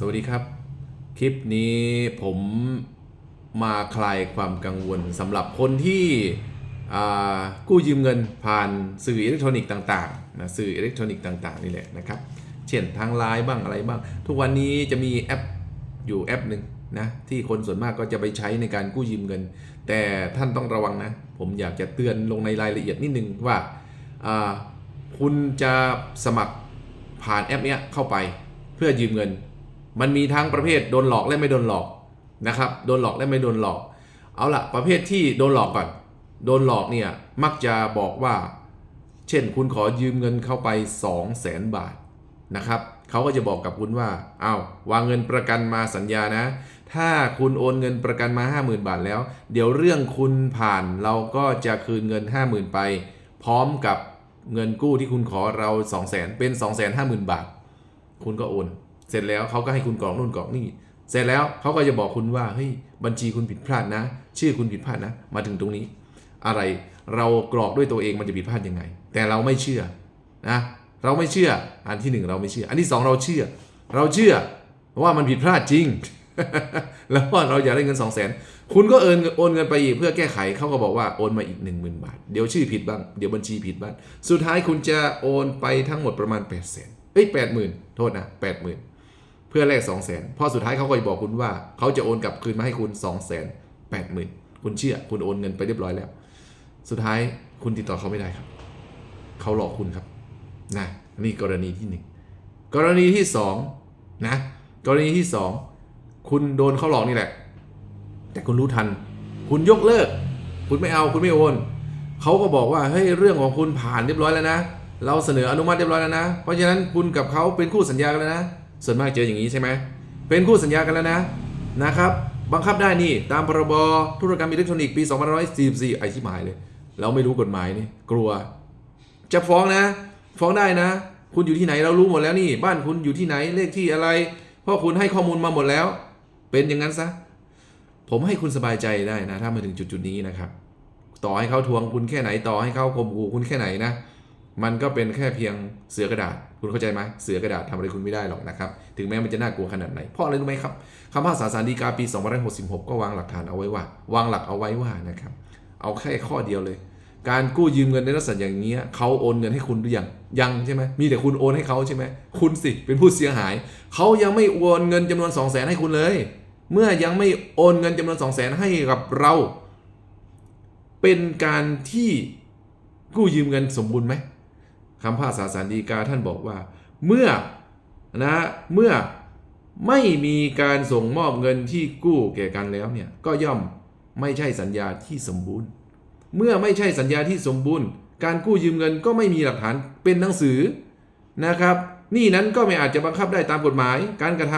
สวัสดีครับ คลิปนี้ผมมาคลายความกังวลสำหรับคนที่กู้ยืมเงินผ่านสื่ออิเล็กทรอนิกส์ต่างๆนะสื่ออิเล็กทรอนิกส์ต่างๆนี่แหละนะครับ เช่นทางไลน์บ้างอะไรบ้าง ทุกวันนี้จะมีแอปอยู่แอปหนึ่งนะที่คนส่วนมากก็จะไปใช้ในการกู้ยืมเงิน แต่ท่านต้องระวังนะ ผมอยากจะเตือนลงในรายละเอียดนิดนึงว่าคุณจะสมัครผ่านแอปเนี้ยเข้าไปเพื่อยืมเงิน มันมีทั้งประเภทโดนหลอกและไม่โดนหลอกนะครับ โดนหลอกและไม่โดนหลอก เอาละประเภทที่โดนหลอกก่อน โดนหลอกเนี่ยมักจะบอกว่า เช่นคุณขอยืมเงินเข้าไป 2 0 0แสนบาทนะครับเขาก็จะบอกกับคุณว่าอ้าววางเงินประกันมาสัญญานะ ถ้าคุณโอนเงินประกันมา 50,000 บาทแล้ว เดี๋ยวเรื่องคุณผ่านเราก็จะคืนเงิน 50,000 ไป พร้อมกับเงินกู้ที่คุณขอเรา 2 0 0แสนเป็น 2 5 0 0 0 0 บาท คุณก็โอน เสร็จแล้วเขาก็ให้คุณกรอกนู่นกรอกนี่ เสร็จแล้วเขาก็จะบอกคุณว่าเฮ้ยบัญชีคุณผิดพลาดนะ ชื่อคุณผิดพลาดนะ มาถึงตรงนี้ อะไรเรากรอกด้วยตัวเองมันจะผิดพลาดยังไง แต่เราไม่เชื่อนะเราไม่เชื่ออันที่หนึ่งเราไม่เชื่อ อันที่สองเราเชื่อ เราเชื่อว่ามันผิดพลาดจริง แล้วก็เราอยากได้เงิน2 0 0 0 0นคุณก็เอินโอนเงินไปอีกเพื่อแก้ไขเขาก็บอกว่าโอนมาอีก 1 0,000 บาท เดี๋ยวชื่อผิดบ้าง เดี๋ยวบัญชีผิดบ้าง สุดท้ายคุณจะโอนไปทั้งหมดประมาณ8 0 0 0 0เอ้ยแปดหมื่นโทษนะแปดหมื่น พื่อแลก2 0 0 0 0 0พอสุดท้ายเขาก็บอกคุณว่าเขาจะโอนกลับคืนมาให้คุณ2 0 0 0 0 0 8 0,000คุณเชื่อคุณโอนเงินไปเรียบร้อยแล้ว สุดท้ายคุณติดต่อเขาไม่ได้ครับ เขาหลอกคุณครับนะนี่กรณีที่หนึ่งกรณีที่สองนะ กรณีที่สองคุณโดนเขาหลอกนี่แหละ แต่คุณรู้ทัน คุณยกเลิก คุณไม่เอาคุณไม่โอนเขาก็บอกว่าเฮ้ยเรื่องของคุณผ่านเรียบร้อยแล้วนะ เราเสนออนุมัติเรียบร้อยแล้วนะ เพราะฉะนั้นคุณกับเขาเป็นคู่สัญญากันแล้วนะ ส่วนมากเจออย่างนี้ใช่ไหมเป็นคู่สัญญากันแล้วนะนะครับ บังคับได้นี่ตามพรบธุรกรรมอิเล็กทรอนิกส์ปี2544ไอ้ที่หมายเลย เราไม่รู้กฎหมายนี่กลัว จะฟ้องนะ ฟ้องได้นะ คุณอยู่ที่ไหนเรารู้หมดแล้วนี่ บ้านคุณอยู่ที่ไหนเลขที่อะไรเพราะคุณให้ข้อมูลมาหมดแล้ว เป็นอย่างนั้นซะผมให้คุณสบายใจได้นะ ถ้ามาถึงจุดๆนี้นะครับ ต่อให้เขาทวงคุณแค่ไหนต่อให้เขาข่มขู่คุณแค่ไหนนะ มันก็เป็นแค่เพียงเสือกระดาษ คุณเข้าใจไหมเสือกระดาษทำอะไรคุณไม่ได้หรอกนะครับ ถึงแม้มันจะน่ากลัวขนาดไหน เพราะอะไรรู้ไหมครับคำพิพากษาสารดีกาปี 2566 ก็วางหลักฐานเอาไว้ว่า วางหลักเอาไว้ว่านะครับ เอาแค่ข้อเดียวเลย การกู้ยืมเงินในลักษณะอย่างเงี้เขาโอนเงินให้คุณหรือยัง ยังใช่ไหมมีแต่คุณโอนให้เขาใช่ไหมคุณสิ เป็นผู้เสียหาย เขายังไม่โอนเงินจำนวน 2 0 0แสนให้คุณเลย เมื่อยังไม่โอนเงินจำนวน 2 0 0แสนให้กับเรา เป็นการที่กู้ยืมเงินสมบูรณ์ไหม คำพาษาสารดีกาท่านบอกว่า เมื่อนะเมื่อไม่มีการส่งมอบเงินที่กู้แก่กันแล้วเนี่ยก็ย่อมไม่ใช่สัญญาที่สมบูรณ์ เมื่อไม่ใช่สัญญาที่สมบูรณ์ การกู้ยืมเงินก็ไม่มีหลักฐานเป็นหนังสือนะครับนี่นั้นก็ไม่อาจจะบังคับได้ตามกฎหมาย การกระท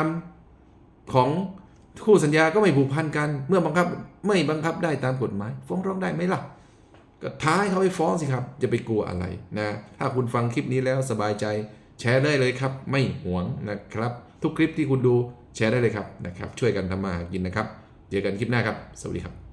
ำของคู่สัญญาก็ไม่ผูกพันกัน เมื่อบังคับไม่บังคับได้ตามกฎหมาย ฟ้องร้องได้ไหมล่ะ ก็ท้าให้เขาไปฟ้องสิครับ จะไปกลัวอะไรนะ ถ้าคุณฟังคลิปนี้แล้วสบายใจแชร์ได้เลยครับ ไม่หวงนะครับ ทุกคลิปที่คุณดูแชร์ได้เลยครับนะครับ ช่วยกันทำมาหากินนะครับ เจอกันคลิปหน้าครับ สวัสดีครับ